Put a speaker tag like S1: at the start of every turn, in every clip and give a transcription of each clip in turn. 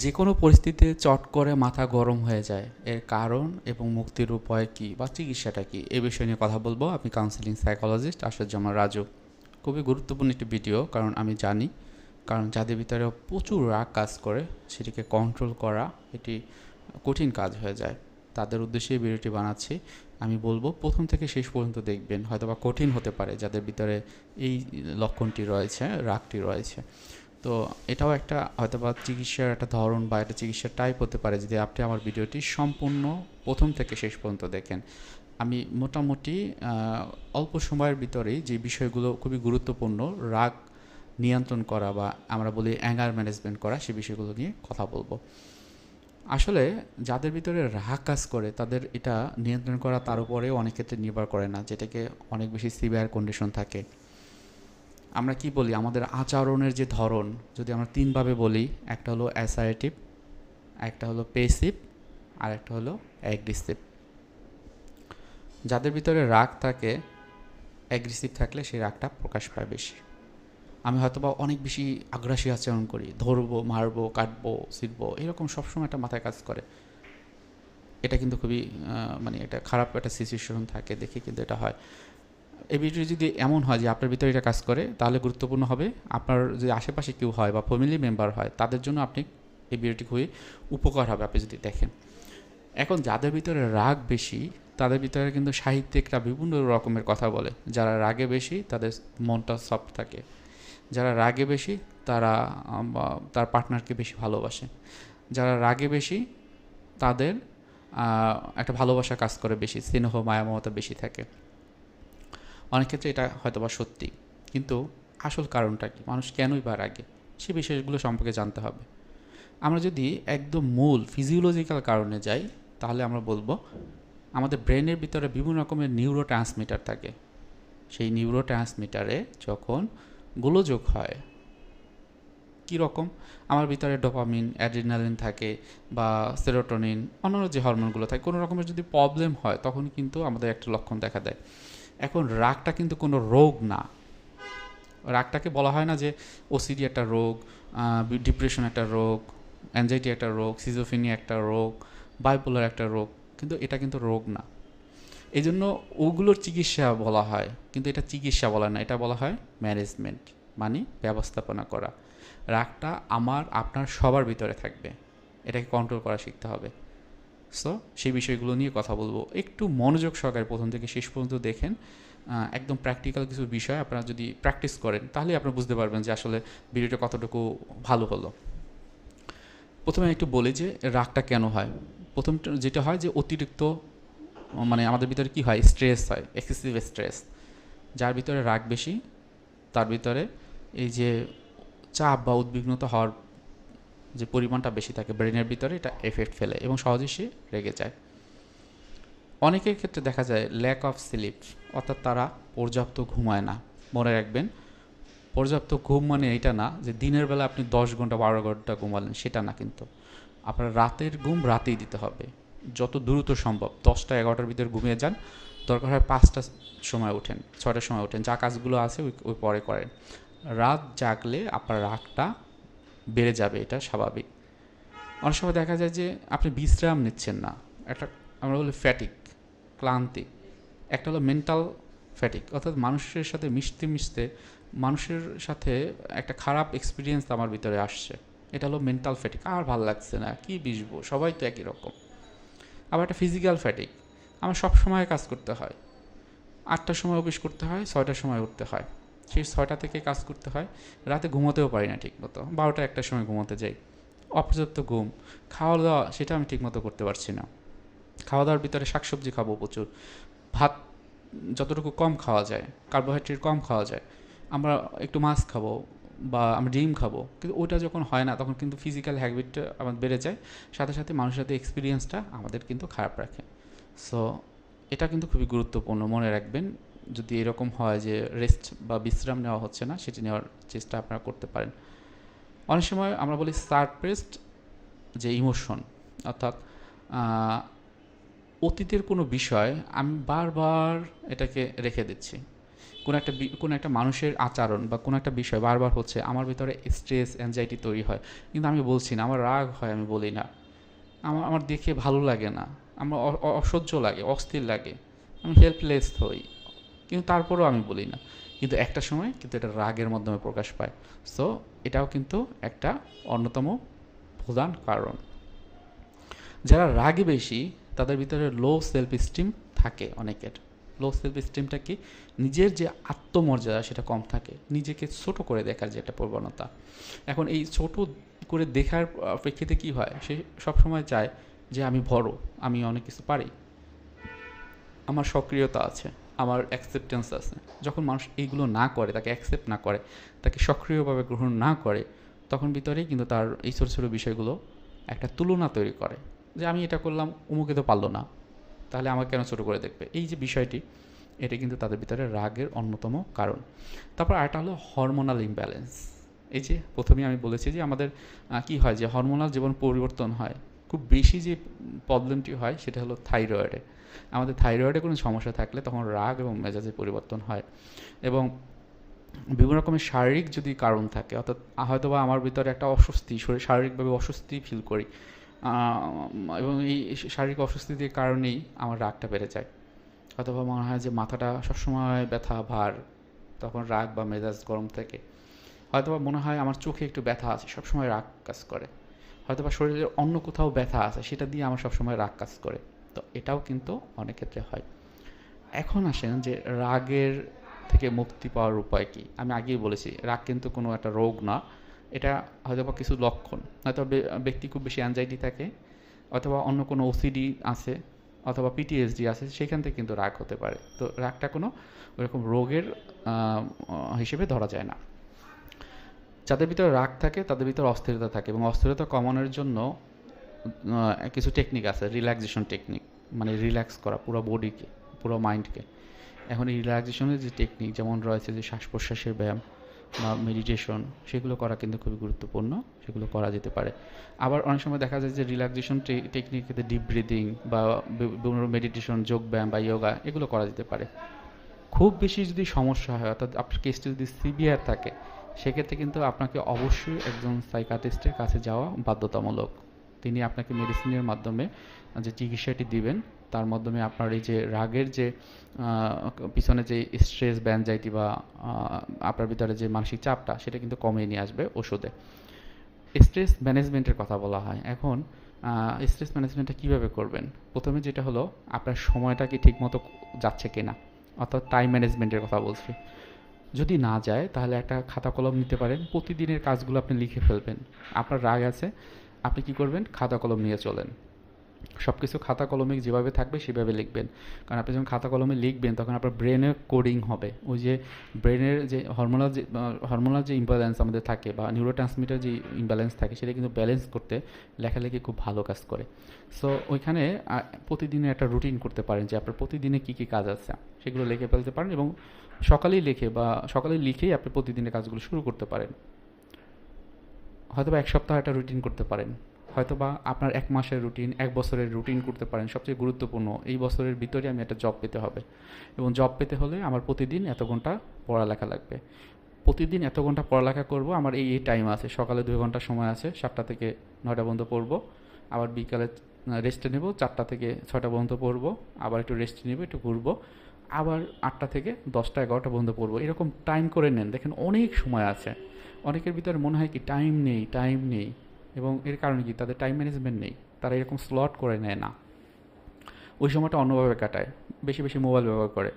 S1: যে কোনো পরিস্থিতিতে চট করে মাথা গরম হয়ে যায়। এর কারণ এবং মুক্তির উপায় কী বা চিকিৎসাটা কী? এ বিষয় নিয়ে কথা বলব। আমি কাউন্সিলিং সাইকোলজিস্ট আসাদুজ্জামান রাজু। খুবই গুরুত্বপূর্ণ একটি ভিডিও কারণ আমি জানি, কারণ যাদের ভিতরে প্রচুর রাগ কাজ করে, সেটিকে কন্ট্রোল করা এটি কঠিন কাজ হয়ে যায়। তাদের উদ্দেশ্যে ভিডিওটি বানাচ্ছি। আমি বলব, প্রথম থেকে শেষ পর্যন্ত দেখবেন, হয়তোবা কঠিন হতে পারে যাদের ভিতরে এই লক্ষণটি রয়েছে, রাগটি রয়েছে। তো এটাও একটা হয়তোবা চিকিৎসার একটা ধরন বা একটা চিকিৎসার টাইপ হতে পারে যদি আপনি আমার ভিডিওটি সম্পূর্ণ প্রথম থেকে শেষ পর্যন্ত দেখেন। আমি মোটামুটি অল্প সময়ের ভিতরেই যে বিষয়গুলো খুবই গুরুত্বপূর্ণ, রাগ নিয়ন্ত্রণ করা বা আমরা বলি অ্যাঙ্গার ম্যানেজমেন্ট করা, সে বিষয়গুলো নিয়ে কথা বলব। আসলে যাদের ভিতরে রাগ কাজ করে, তাদের এটা নিয়ন্ত্রণ করা তার উপরেও অনেক ক্ষেত্রে নির্ভর করে না, যেটাকে অনেক বেশি সিভিয়ার কন্ডিশন থাকে। আমরা কি বলি? আমাদের আচরণের যে ধরন, যদি আমরা তিনভাবে বলি, একটা হলো অ্যাসারেটিভ একটা হলো পেসিভ আর একটা হলো অ্যাগ্রেসিভ যাদের ভিতরে রাগ থাকে অ্যাগ্রেসিভ থাকলে সেই রাগটা প্রকাশ পায় বেশি। আমি হয়তো বা অনেক বেশি আগ্রাসী আচরণ করি, ধরবো, মারবো, কাটবো শিখব এরকম সবসময় একটা মাথায় কাজ করে। এটা কিন্তু খুবই মানে এটা খারাপ একটা সিচুয়েশন থাকে, দেখে কিন্তু এটা হয়। এই বিষয়টি যদি এমন হয় যে আপনার ভিতরে এটা কাজ করে, তাহলে গুরুত্বপূর্ণ হবে আপনার যদি আশেপাশে কেউ হয় বা ফ্যামিলি মেম্বার হয়, তাদের জন্য আপনি এই ভিডিওটি খুবই উপকার হবে আপনি যদি দেখেন। এখন যাদের ভিতরে রাগ বেশি, তাদের ভিতরে কিন্তু সাহিত্যিকরা বিভিন্ন রকমের কথা বলে। যারা রাগে বেশি, তাদের মনটা সফট থাকে। যারা রাগে বেশি, তারা তার পার্টনারকে বেশি ভালোবাসে। যারা রাগে বেশি, তাদের একটা ভালোবাসা কাজ করে বেশি, স্নেহ মায়ামমতা বেশি থাকে। অনেক ক্ষেত্রে এটা হয়তো বা সত্যি। কিন্তু আসল কারণটা কি? মানুষ কেনই বা রাগে? সে বিষয়গুলো সম্পর্কে জানতে হবে। আমরা যদি একদম মূল ফিজিওলজিক্যাল কারণে যাই, তাহলে আমরা বলব, আমাদের ব্রেনের ভিতরে বিভিন্ন রকমের নিউরো ট্রান্সমিটার থাকে। সেই নিউরো ট্রান্সমিটারে যখন গোলযোগ হয় কীরকম আমার ভিতরে ডোপামিন অ্যাড্রিনালিন থাকে বা সেরোটোনিন অন্যান্য যে হরমোনগুলো থাকে, কোনো রকমের যদি প্রবলেম হয়, তখন কিন্তু আমাদের একটা লক্ষণ দেখা দেয়। এখন রাগটা কিন্তু কোনো রোগ না। রাগটাকে বলা হয় না যে ওসিডি একটা রোগ ডিপ্রেশন একটা রোগ অ্যাংজাইটি একটা রোগ সিজোফিনি একটা রোগ বাইপোলার একটা রোগ, কিন্তু এটা কিন্তু রোগ না। এই জন্য ওগুলোর চিকিৎসা বলা হয়, কিন্তু এটা চিকিৎসা বলা না, এটা বলা হয় ম্যানেজমেন্ট মানে ব্যবস্থাপনা করা। রাগটা আমার, আপনার সবার ভিতরে থাকবে। এটাকে কন্ট্রোল করা শিখতে হবে। সো সেই বিষয়গুলো নিয়ে কথা বলব। একটু মনোযোগ সহকারে প্রথম থেকে শেষ পর্যন্ত দেখেন। একদম প্র্যাকটিক্যাল কিছু বিষয় আপনারা যদি প্র্যাকটিস করেন, তাহলে আপনারা বুঝতে পারবেন যে আসলে ভিডিওটা কতটুকু ভালো হলো। প্রথমে একটু বলি যে রাগটা কেন হয়? প্রথম যেটা হয় যে অতিরিক্ত মানে আমাদের ভিতরে কি হয়? স্ট্রেস হয় এক্সেসিভ স্ট্রেস যার ভিতরে রাগ বেশি, তার ভিতরে এই যে চাপ বা উদ্বিগ্নতা হওয়ার যে পরিমাণটা বেশি থাকে ব্রেনের ভিতরে, এটা এফেক্ট ফেলে এবং সহজেই সে রেগে যায়। অনেকের ক্ষেত্রে দেখা যায় ল্যাক অফ স্লিপ অর্থাৎ তারা পর্যাপ্ত ঘুমায় না। মনে রাখবেন, পর্যাপ্ত ঘুম মানে এটা না যে দিনের বেলা আপনি দশ ঘণ্টা বারো ঘণ্টা ঘুমালেন, সেটা না কিন্তু। আপনার রাতের ঘুম রাতেই দিতে হবে। যত দ্রুত সম্ভব, দশটা এগারোটার ভিতরে ঘুমিয়ে যান। দরকার হয় পাঁচটার সময় ওঠেন ছটার সময় ওঠেন। যা কাজগুলো আছে ওই ওই পরে করেন। রাত জাগলে আপনার রাগটা বেড়ে যাবে, এটা স্বাভাবিক। অনেক সময় দেখা যায় যে আপনি বিশ্রাম নিচ্ছেন না। একটা আমরা বলি ফ্যাটিক ক্লান্তি। একটা হলো মেন্টাল ফ্যাটিক অর্থাৎ মানুষের সাথে মিশতে মিশতে মানুষের সাথে একটা খারাপ এক্সপিরিয়েন্স আমার ভিতরে আসছে। এটা হলো মেন্টাল ফ্যাটিক আর ভালো লাগছে না, কি বিজবো সবাই তো একই রকম। আবার একটা ফিজিক্যাল ফ্যাটিক আমার সব সময় কাজ করতে হয়। আটটার সময় অফিস করতে হয়, ছয়টার সময় উঠতে হয়। সেই ছয়টা থেকে কাজ করতে হয়। রাতে ঘুমোতেও পারি না ঠিকমতো। বারোটা একটার সময় ঘুমোতে যাই। অপর্যাপ্ত ঘুম। খাওয়া দাওয়া সেটা আমি ঠিকমতো করতে পারছি না। খাওয়া দাওয়ার ভিতরে শাকসবজি খাব প্রচুর। ভাত যতটুকু কম খাওয়া যায়, কার্বোহাইড্রেট কম খাওয়া যায়, আমরা একটু মাছ খাব বা আমরা ডিম খাব। কিন্তু ওইটা যখন হয় না, তখন কিন্তু ফিজিক্যাল হ্যাবিটটা আমাদের বেড়ে যায়। সাথে সাথে মানুষের সাথে এক্সপিরিয়েন্সটা আমাদের কিন্তু খারাপ রাখে। সো এটা কিন্তু খুবই গুরুত্বপূর্ণ। মনে রাখবেন যদি এরকম হয় যে রেস্ট বা বিশ্রাম নেওয়া হচ্ছে না, সেটি নেওয়ার চেষ্টা আপনারা করতে পারেন। অনেক সময় আমরা বলি সারপ্রেসড যে ইমোশন অর্থাৎ অতীতের কোনো বিষয় আমি বারবার এটাকে রেখে দিচ্ছি। কোনো একটা কোনো একটা মানুষের আচরণ বা কোনো একটা বিষয় বারবার হচ্ছে, আমার ভিতরে স্ট্রেস অ্যাংজাইটি তৈরি হয়। কিন্তু আমি বলছি না, আমার রাগ হয় আমি বলি না। আমার আমার দেখে ভালো লাগে না। আমার অসহ্য লাগে, অস্থির লাগে। আমি হেল্পলেস হই। কিন্তু তারপরেও আমি বলি না। কিন্তু একটা সময় কিন্তু এটা রাগের মাধ্যমে প্রকাশ পায়। সো এটাও কিন্তু একটা অন্যতম প্রধান কারণ। যারা রাগে বেশি, তাদের ভিতরে লো সেলফ স্টিম থাকে অনেকের। লো সেলফ স্টিমটা কি? নিজের যে আত্মমর্যাদা, সেটা কম থাকে। নিজেকে ছোট করে দেখার যে একটা প্রবণতা। এখন এই ছোট করে দেখার প্রেক্ষিতে কি হয়? সে সবসময় চায় যে আমি বড়, আমি অনেক কিছু পারি। আমার সক্রিয়তা আছে। আমার অ্যাকসেপ্টেন্স আছে। যখন মানুষ এইগুলো না করে, তাকে অ্যাকসেপ্ট না করে, তাকে সক্রিয়ভাবে গ্রহণ না করে, তখন ভিতরেই কিন্তু তার এই ছোটো ছোটো বিষয়গুলো একটা তুলনা তৈরি করে। যে আমি এটা করলাম উমুকে তো পারল না, তাহলে আমাকে কেন ছোটো করে দেখবে? এই যে বিষয়টি, এটা কিন্তু তাদের ভিতরে রাগের অন্যতম কারণ। তারপর আরেকটা হলো হরমোনাল ইমব্যালেন্স এই যে প্রথমেই আমি বলেছি যে আমাদের কি হয় যে হরমোনাল জীবন পরিবর্তন হয়। খুব বেশি যে প্রবলেমটি হয়, সেটা হলো থাইরয়েডে আমাদের থাইরয়েডে কোনো সমস্যা থাকলে তখন রাগ এবং মেজাজে পরিবর্তন হয়। এবং বিভিন্ন রকমের শারীরিক যদি কারণ থাকে, অর্থাৎ হয়তো বা আমার ভিতরে একটা অস্বস্তি, শরীর শারীরিকভাবে অস্বস্তি ফিল করি এবং এই শারীরিক অস্বস্তির কারণেই আমার রাগটা বেড়ে যায়। অথবা মনে হয় যে মাথাটা সবসময় ব্যথা, ভার, তখন রাগ বা মেজাজ গরম থেকে। হয়তোবা মনে হয় আমার চোখে একটু ব্যথা আছে, সবসময় রাগ কাজ করে। হয়তোবা শরীরের অন্য কোথাও ব্যথা আছে, সেটা দিয়ে আমার সবসময় রাগ কাজ করে। তো এটাও কিন্তু অনেক ক্ষেত্রে হয়। এখন আসেন যে রাগের থেকে মুক্তি পাওয়ার উপায় কি? আমি আগেই বলেছি, রাগ কিন্তু কোনো একটা রোগ না। এটা হয়তো বা কিছু লক্ষণ, হয়তো ব্যক্তি খুব বেশি অ্যাংজাইটি থাকে, অথবা অন্য কোনো ওসিডি আছে, অথবা পিটিএসডি আছে, সেখান থেকে কিন্তু রাগ হতে পারে। তো রাগটা কোনো ওরকম রোগের হিসেবে ধরা যায় না। যাদের ভিতরে রাগ থাকে, তাদের ভিতরে অস্থিরতা থাকে এবং অস্থিরতা কমানোর জন্য কিছু টেকনিক আছে রিল্যাক্সেশন টেকনিক মানে রিল্যাক্স করা পুরো বডিকে পুরো মাইন্ডকে এখন এই রিল্যাক্সেশনের যে টেকনিক যেমন রয়েছে যে শ্বাস প্রশ্বাসের ব্যায়াম বা মেডিটেশন সেগুলো করা কিন্তু খুবই গুরুত্বপূর্ণ, সেগুলো করা যেতে পারে। আবার অনেক সময় দেখা যায় যে রিল্যাক্সেশন টেকনিকে ডিপ ব্রিদিং বা বিভিন্ন মেডিটেশন যোগ ব্যায়াম বা ইয়োগা এগুলো করা যেতে পারে। খুব বেশি যদি সমস্যা হয়, অর্থাৎ আপনার কেসটি যদি সিভিয়ার থাকে, সেক্ষেত্রে কিন্তু আপনাকে অবশ্যই একজন সাইকাটিস্টের কাছে যাওয়া বাধ্যতামূলক। তিনি আপনাকে মেডিসিনের মাধ্যমে যে চিকিৎসাটি দিবেন, তার মাধ্যমে আপনার এই যে রাগের যে পিছনে যে স্ট্রেস ব্যানজাইটি বা আপনার ভিতরে যে মানসিক চাপটা, সেটা কিন্তু কমিয়ে নিয়ে আসবে ওষুধে। স্ট্রেস ম্যানেজমেন্টের কথা বলা হয়। এখন স্ট্রেস ম্যানেজমেন্টটা কীভাবে করবেন? প্রথমে যেটা হলো, আপনার সময়টা কি ঠিকমতো যাচ্ছে কিনা? অর্থাৎ টাইম ম্যানেজমেন্টের কথা বলছি। যদি না যায়, তাহলে একটা খাতা কলম নিতে পারেন। প্রতিদিনের কাজগুলো আপনি লিখে ফেলবেন। আপনার রাগ আছে আপনি কি করবেন? খাতা কলম নিয়ে চলেন। সব কিছু খাতা কলমে যেভাবে থাকবে সেভাবে লিখবেন। কারণ আপনি যখন খাতা কলমে লিখবেন, তখন আপনার ব্রেনের কোডিং হবে। ওই যে ব্রেনের যে হরমোনাল যে হরমোনাল যে ইমব্যালেন্স আমাদের থাকে বা নিউরো ট্রান্সমিটার যে ইমব্যালেন্স থাকে, সেটা কিন্তু ব্যালেন্স করতে লেখালেখি খুব ভালো কাজ করে। সো ওইখানে প্রতিদিনের একটা রুটিন করতে পারেন যে আপনার প্রতিদিনে কী কী কাজ আছে, সেগুলো লিখে ফেলতে পারেন এবং সকালেই লিখে বা সকালে লিখেই আপনি প্রতিদিনের কাজগুলো শুরু করতে পারেন। হয়তো বা এক সপ্তাহ একটা রুটিন করতে পারেন। হয়তো বা আপনার এক মাসের রুটিন এক বছরের রুটিন করতে পারেন। সবচেয়ে গুরুত্বপূর্ণ, এই বছরের ভিতরে আমি একটা জব পেতে হবে। এবং জব পেতে হলে আমার প্রতিদিন এত ঘণ্টা পড়ালেখা লাগবে। প্রতিদিন এত ঘণ্টা পড়ালেখা করব, আমার এই এই টাইম আছে। সকালে দুই ঘণ্টা সময় আছে, সাতটা থেকে নয়টা পর্যন্ত পড়ব। আবার বিকালে রেস্টে নেব, চারটা থেকে ছয়টা পর্যন্ত পড়ব। আবার একটু রেস্ট নেব, একটু ঘুরবো। আবার আটটা থেকে দশটা, এগারোটা পর্যন্ত পড়ব। এরকম টাইম করে নেন। দেখেন অনেক সময় আছে। অনেকের ভিতরে মনে হয় কি টাইম নেই টাইম নেই। এবং এর কারণে কি, তাদের টাইম ম্যানেজমেন্ট নেই। তারা এরকম স্লট করে নেয় না। ওই সময়টা অন্যভাবে কাটায়। বেশি বেশি মোবাইল ব্যবহার করে।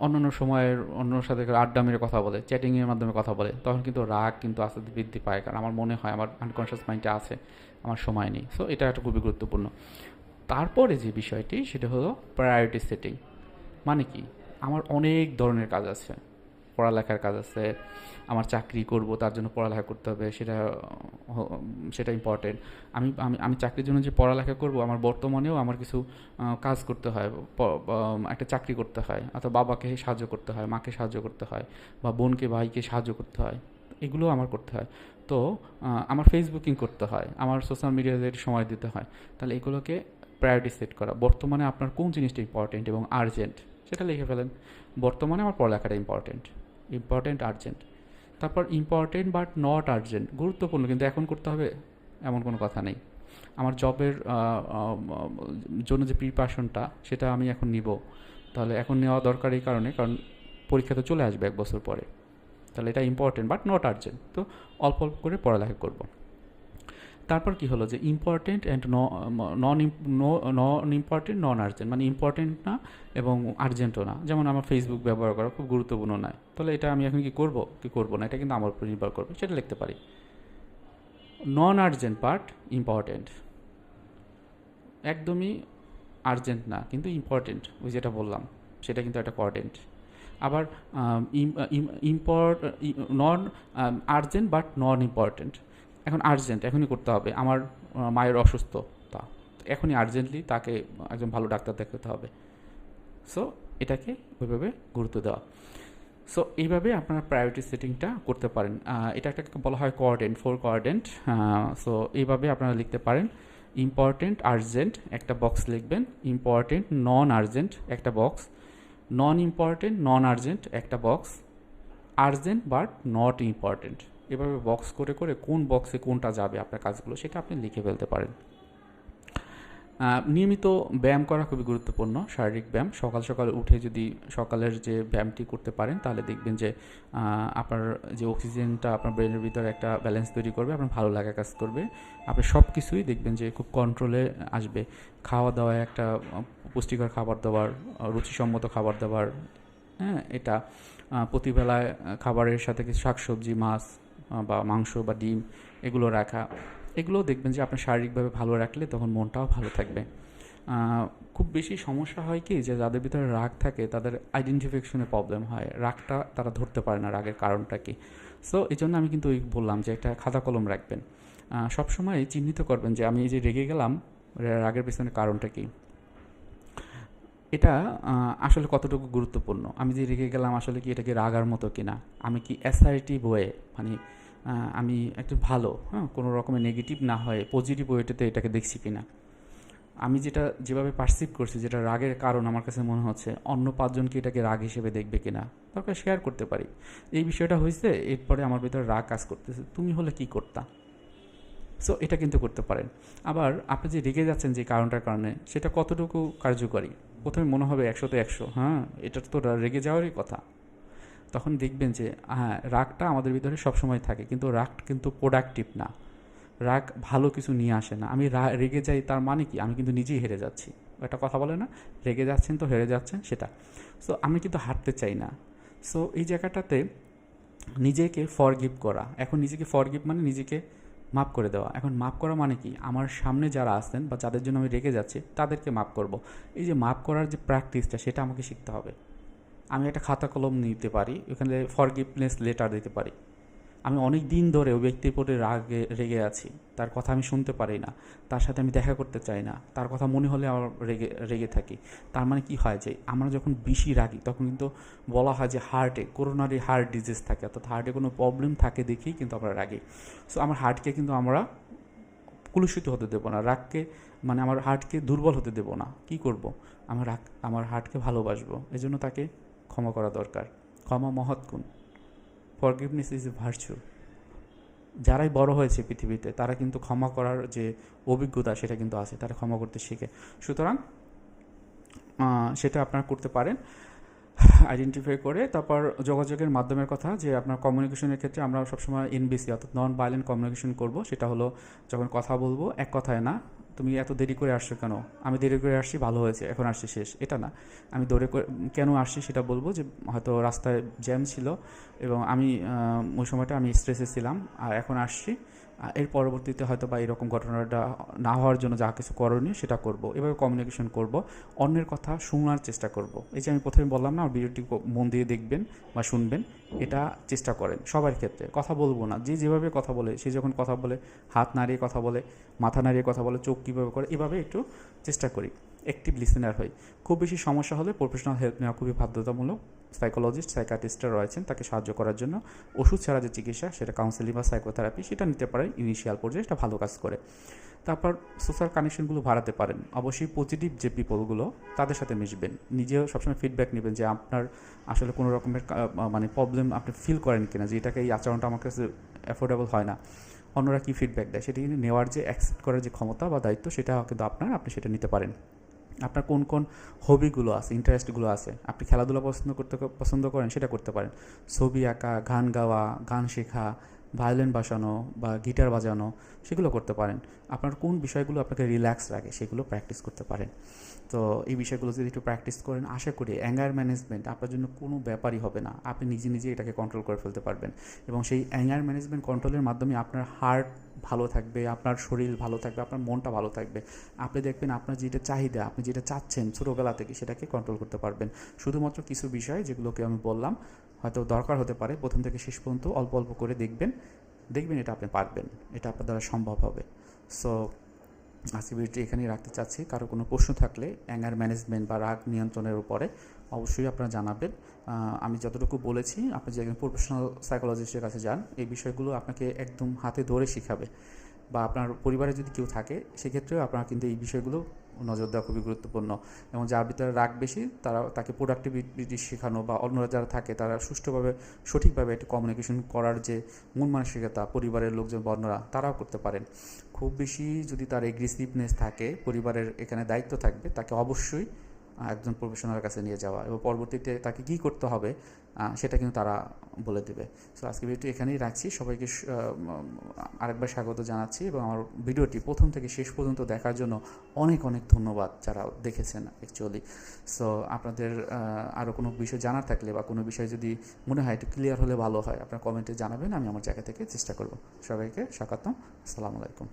S1: অন্যান্য সময়ের অন্য সাথে আড্ডা মেরে কথা বলে চ্যাটিংয়ের মাধ্যমে কথা বলে। তখন কিন্তু রাগ কিন্তু আস্তে আস্তে বৃদ্ধি পায়। কারণ আমার মনে হয়, আমার আনকনশিয়াস মাইন্ডে আছে, আমার সময় নেই। সো এটা একটা খুবই গুরুত্বপূর্ণ। তারপরে যে বিষয়টি, সেটা হলো প্রায়োরিটি সেটিং মানে কি, আমার অনেক ধরনের কাজ আছে। পড়ালেখার কাজ আছে, আমার চাকরি করব, তার জন্য পড়ালেখা করতে হবে, সেটা সেটা ইম্পর্টেন্ট আমি আমি আমি চাকরির জন্য যে পড়ালেখা করব, আমার বর্তমানেও আমার কিছু কাজ করতে হয় একটা চাকরি করতে হয়, অথবা বাবাকে সাহায্য করতে হয়, মাকে সাহায্য করতে হয়, বা বোনকে, ভাইকে সাহায্য করতে হয়, এগুলো আমার করতে হয়। তো আমার ফেসবুকিং করতে হয়, আমার সোশ্যাল মিডিয়াতে সময় দিতে হয়, তাহলে এগুলোকে প্রায়োরিটি সেট করা। বর্তমানে আপনার কোন জিনিসটা ইম্পর্টেন্ট এবং আর্জেন্ট সেটা লিখে ফেলেন। বর্তমানে আমার পড়ালেখাটা ইম্পর্টেন্ট ইম্পর্টেন্ট আর্জেন্ট তারপর ইম্পর্টেন্ট বাট নট আর্জেন্ট গুরুত্বপূর্ণ, কিন্তু এখন করতে হবে এমন কোনো কথা নেই। আমার জবের জন্য যে প্রিপারেশনটা সেটা আমি এখন নিব। তাহলে এখন নেওয়া দরকার এই কারণে, কারণ পরীক্ষা তো চলে আসবে এক বছর পরে। তাহলে এটা ইম্পর্টেন্ট বাট নট আর্জেন্ট তো অল্প অল্প করে পড়ালেখা করব। তারপর কি হলো যে important and non non important non urgent মানে ইম্পর্টেন্ট না এবং আর্জেন্টও না। যেমন আমার ফেসবুক ব্যবহার করা খুব গুরুত্বপূর্ণ নয় তাহলে এটা আমি এখন কি করব? কি করব না? এটা কিন্তু আমার উপর নির্ভর করবে। সেটা লিখতে পারি। নন আর্জেন্ট পার্ট ইম্পর্টেন্ট একদমই আর্জেন্ট না, কিন্তু ইম্পর্টেন্ট ওই যেটা বললাম, সেটা কিন্তু একটা পর্টেন্ট আবার important non urgent but non important এখন আর্জেন্ট এখনই করতে হবে। আমার মায়ের অসুস্থতা। এখনই আর্জেন্টলি তাকে একজন ভালো ডাক্তার দেখাতে হবে। সো এটাকে ওইভাবে গুরুত্ব দেওয়া। সো এইভাবে আপনারা প্রায়োরিটি সেটিংটা করতে পারেন। এটা একটা বলা হয় কোয়ার্ডেন্ট ফোর কোয়ার্ডেন্ট সো এইভাবে আপনারা লিখতে পারেন। ইম্পর্টেন্ট আর্জেন্ট একটা বক্স লিখবেন। ইম্পর্টেন্ট নন আর্জেন্ট একটা box non important non urgent একটা box urgent but not important এভাবে বক্স করে করে কোন বক্সে কোনটা যাবে আপনার কাজগুলো সেটা আপনি লিখে ফেলতে পারেন। নিয়মিত ব্যায়াম করা খুবই গুরুত্বপূর্ণ, শারীরিক ব্যায়াম। সকাল সকাল উঠে যদি সকালের যে ব্যায়ামটি করতে পারেন, তাহলে দেখবেন যে আপনার যে অক্সিজেনটা আপনার ব্রেনের ভিতরে একটা ব্যালেন্স তৈরি করবে, আপনার ভালো লাগা কাজ করবে। আপনি সব কিছুই দেখবেন যে খুব কন্ট্রোলে আসবে। খাওয়া দাওয়ায় একটা পুষ্টিকর খাবার দাবার রুচিসম্মত খাবার দাবার হ্যাঁ এটা প্রতিবেলায় খাবারের সাথে কিছু শাকসবজি, মাছ বা মাংস বা ডিম এগুলো রাখা এগুলো দেখবেন যে আপনার শারীরিকভাবে ভালো রাখলে তখন মনটাও ভালো থাকবে। খুব বেশি সমস্যা হয় কি যে যাদের ভিতরে রাগ থাকে তাদের আইডেন্টিফিকেশনে প্রবলেম হয়। রাগটা তারা ধরতে পারে না রাগের কারণটা কি। সো এই জন্য আমি কিন্তু ওই বললাম যে একটা খাতা কলম রাখবেন। সবসময় চিহ্নিত করবেন যে আমি এই যে রেগে গেলাম রাগের পেছনে কারণটা কি। এটা আসলে কতটুকু গুরুত্বপূর্ণ? আমি যে রেগে গেলাম আসলে কি এটাকে রাগার মতো কিনা? আমি কি অ্যাসাইটিভ ওয়ে মানে আমি একটু ভালো হ্যাঁ কোনো রকমের নেগেটিভ না হয় পজিটিভ ওয়েটেতে এটাকে দেখছি কিনা। আমি যেটা যেভাবে পারসিভ করছি, যেটা রাগের কারণ আমার কাছে মনে হচ্ছে, অন্য পাঁচজনকে এটাকে রাগ হিসেবে দেখবে কিনা দরকার শেয়ার করতে পারি। এই বিষয়টা হয়েছে এরপরে আমার ভিতরে রাগ কাজ করতেছে, তুমি হলে কি করতা? সো এটা কিন্তু করতে পারেন। আবার আপনি যে রেগে যাচ্ছেন যে কারণটার কারণে, সেটা কতটুকু কার্যকরী? প্রথমে মনে হবে একশোতে একশো হ্যাঁ এটা তো রেগে যাওয়ারই কথা। তখন দেখবেন যে হ্যাঁ রাগটা আমাদের ভিতরে সবসময় থাকে, কিন্তু রাগ কিন্তু প্রোডাক্টিভ না। রাগ ভালো কিছু নিয়ে আসে না। আমি রেগে যাই তার মানে কি? আমি কিন্তু নিজেই হেরে যাচ্ছি। একটা কথা বলে না? রেগে যাচ্ছেন তো হেরে যাচ্ছেন, সেটা। সো আমি কিন্তু হারতে চাই না। সো এই জায়গাটাতে নিজেকে ফরগিভ করা। এখন নিজেকে ফরগিভ মানে নিজেকে মাপ করে দেওয়া। এখন মাপ করা মানে কি? আমার সামনে যারা আসতেন বা যাদের জন্য আমি রেগে যাচ্ছি, তাদেরকে মাপ করব। এই যে মাপ করার যে প্র্যাকটিসটা সেটা আমাকে শিখতে হবে। আমি একটা খাতা কলম নিতে পারি, ওখানে ফরগিভনেস লেটার দিতে পারি। আমি অনেক দিন ধরে ওই ব্যক্তির প্রতি রাগে, রেগে আছি। তার কথা আমি শুনতে পারি না। তার সাথে আমি দেখা করতে চাই না। তার কথা মনে হলে আমার রেগে রেগে থাকি। তার মানে কি হয় যে, আমরা যখন বেশি রাগি, তখন কিন্তু বলা হয় যে হার্টে করোনারি হার্ট ডিজিজ থাকে। অর্থাৎ হার্টে কোনো প্রবলেম থাকে দেখেই কিন্তু আমরা রাগি। সো আমার হার্টকে কিন্তু আমরা কুলুষিত হতে দেবো না। রাগকে মানে আমার হার্টকে দুর্বল হতে দেবো না। কি করব? আমার রাগ, আমার হার্টকে ভালোবাসবো। এই জন্য তাকে ক্ষমা করা দরকার। ক্ষমা মহৎ গুণ। ফরগিভনেস ইজ এ ভার্চু যারাই বড় হয়েছে পৃথিবীতে, তারা কিন্তু ক্ষমা করার যে অভিজ্ঞতা, সেটা কিন্তু আছে, তারা ক্ষমা করতে শিখে। সুতরাং সেটা আপনারা করতে পারেন। আইডেন্টিফাই করে তারপর যোগাযোগের মাধ্যমের কথা, যে আপনার কমিউনিকেশনের ক্ষেত্রে আমরা সবসময় এনবিসি অর্থাৎ নন ভায়োলেন্ট কমিউনিকেশন করব। সেটা হলো, যখন কথা বলব, এক কথায় না তুমি এত দেরি করে আসছো কেন? আমি দেরি করে আসছি, ভালো হয়েছে, এখন আসছি শেষ। এটা না। আমি দৌড়ে কেন আসছি সেটা বলব যে, হয়তো রাস্তায় জ্যাম ছিল এবং আমি ওই সময়টা আমি স্ট্রেসে ছিলাম, আর এখন আসছি। এর পরবর্তীতে হয়তো বা এরকম ঘটনাটা না হওয়ার জন্য যা কিছু করণীয় সেটা করব। এভাবে কমিউনিকেশন করব, অন্যের কথা শোনার চেষ্টা করব। এই যে আমি প্রথমে বললাম না ভিডিওটি মন দিয়ে দেখবেন বা শুনবেন, এটা চেষ্টা করেন সবার ক্ষেত্রে। কথা বলব না, যে যেভাবে কথা বলে, সে যখন কথা বলে, হাত নাড়িয়ে কথা বলে, মাথা নাড়িয়ে কথা বলে, চোখ কীভাবে করে, এভাবে একটু চেষ্টা করি অ্যাক্টিভ লিসেনার হই। খুব বেশি সমস্যা হলে প্রফেশনাল হেল্প নেওয়া খুবই বাধ্যতামূলক। সাইকোলজিস্ট সাইকাটিস্টরা রয়েছেন, তাকে সাহায্য করার জন্য। ওষুধ ছাড়া যে চিকিৎসা, সেটা কাউন্সেলিং বা সাইকোথেরাপি সেটা নিতে পারেন ইনিশিয়াল পর্যায়ে, সেটা ভালো কাজ করে। তারপর সোশ্যাল কানেকশনগুলো বাড়াতে পারেন। অবশ্যই পজিটিভ যে পিপলগুলো তাদের সাথে মিশবেন। নিজেও সবসময় ফিডব্যাক নেবেন যে আপনার আসলে কোনো রকমের মানে প্রবলেম আপনি ফিল করেন কিনা, যে এটাকে এই আচরণটা আমার কাছে অ্যাফোর্ডেবল হয় না। অন্যরা কী ফিডব্যাক দেয়, সেটা কিন্তু নেওয়ার যে অ্যাকসেপ্ট করার যে ক্ষমতা বা দায়িত্ব, সেটা কিন্তু আপনার, আপনি সেটা নিতে পারেন। আপনার কোন কোন হবিগুলো আছে ইন্টারেস্টগুলো আছে, আপনি খেলাধুলা পছন্দ করতে, পছন্দ করেন, সেটা করতে পারেন। ছবি আঁকা, গান গাওয়া, গান শেখা, ভায়োলিন বাজানো বা গিটার বাজানো, সেগুলো করতে পারেন। আপনার কোন বিষয়গুলো আপনাকে রিল্যাক্স রাখে, সেগুলো প্র্যাকটিস করতে পারেন। তো এই বিষয়গুলো যদি একটু প্র্যাকটিস করেন, আশা করি অ্যাঙ্গার ম্যানেজমেন্ট আপনার জন্য কোনো ব্যাপারই হবে না। আপনি নিজে নিজে এটাকে কন্ট্রোল করে ফেলতে পারবেন। এবং সেই অ্যাঙ্গার ম্যানেজমেন্ট কন্ট্রোলের মাধ্যমে আপনার হার্ট ভালো থাকবে, আপনার শরীর ভালো থাকবে, আপনার মনটা ভালো থাকবে। আপনি দেখবেন আপনার যেটা চাহিদা, আপনি যেটা চাচ্ছেন ছোটোবেলা থেকে সেটাকে কন্ট্রোল করতে পারবেন। শুধুমাত্র কিছু বিষয় যেগুলোকে আমি বললাম, হয়তো দরকার হতে পারে, প্রথম থেকে শেষ পর্যন্ত অল্প অল্প করে দেখবেন দেখবেন এটা আপনি পারবেন, এটা আপনার দ্বারা সম্ভব হবে। সো আজকে ভিডিওটি এখানেই রাখতে চাচ্ছি। কারও কোনো প্রশ্ন থাকলে অ্যাঙ্গার ম্যানেজমেন্ট বা রাগ নিয়ন্ত্রণের উপরে অবশ্যই আপনারা জানাবেন। আমি যতটুকু বলেছি, আপনি যে একজন প্রফেশনাল সাইকোলজিস্টের কাছে যান, এই বিষয়গুলো আপনাকে একদম হাতে ধরে শেখাবে। বা আপনার পরিবারে যদি কেউ থাকে, সেক্ষেত্রেও আপনার কিন্তু এই বিষয়গুলো নজর দেওয়া খুবই গুরুত্বপূর্ণ। এবং যার ভিতরে রাগ বেশি, তারা, তাকে প্রোডাক্টিভিটি শেখানো বা অন্যরা যারা থাকে, তারা সুষ্ঠুভাবে, সঠিকভাবে একটি কমিউনিকেশন করার যে মূল মানসিকতা পরিবারের লোকজন বা অন্যরা, তারাও করতে পারেন। খুব বেশি যদি তার এগ্রেসিভনেস থাকে, পরিবারের এখানে দায়িত্ব থাকবে, তাকে অবশ্যই একজন প্রফেশনালের কাছে নিয়ে যাওয়া এবং পরবর্তীতে তাকে কী করতে হবে সেটা কিন্তু তারা বলে দেবে। সো আজকে ভিডিওটি এখানেই রাখছি। সবাইকে আরেকবার স্বাগত জানাচ্ছি এবং আমার ভিডিওটি প্রথম থেকে শেষ পর্যন্ত দেখার জন্য অনেক অনেক ধন্যবাদ যারা দেখেছেন অ্যাকচুয়ালি সো আপনাদের আরও কোনো বিষয় জানার থাকলে বা কোনো বিষয় যদি মনে হয় একটু ক্লিয়ার হলে ভালো হয়, আপনার কমেন্টে জানাবেন, আমি আমার জায়গা থেকে চেষ্টা করব। সবাইকে স্বাগতম। আসসালামু আলাইকুম।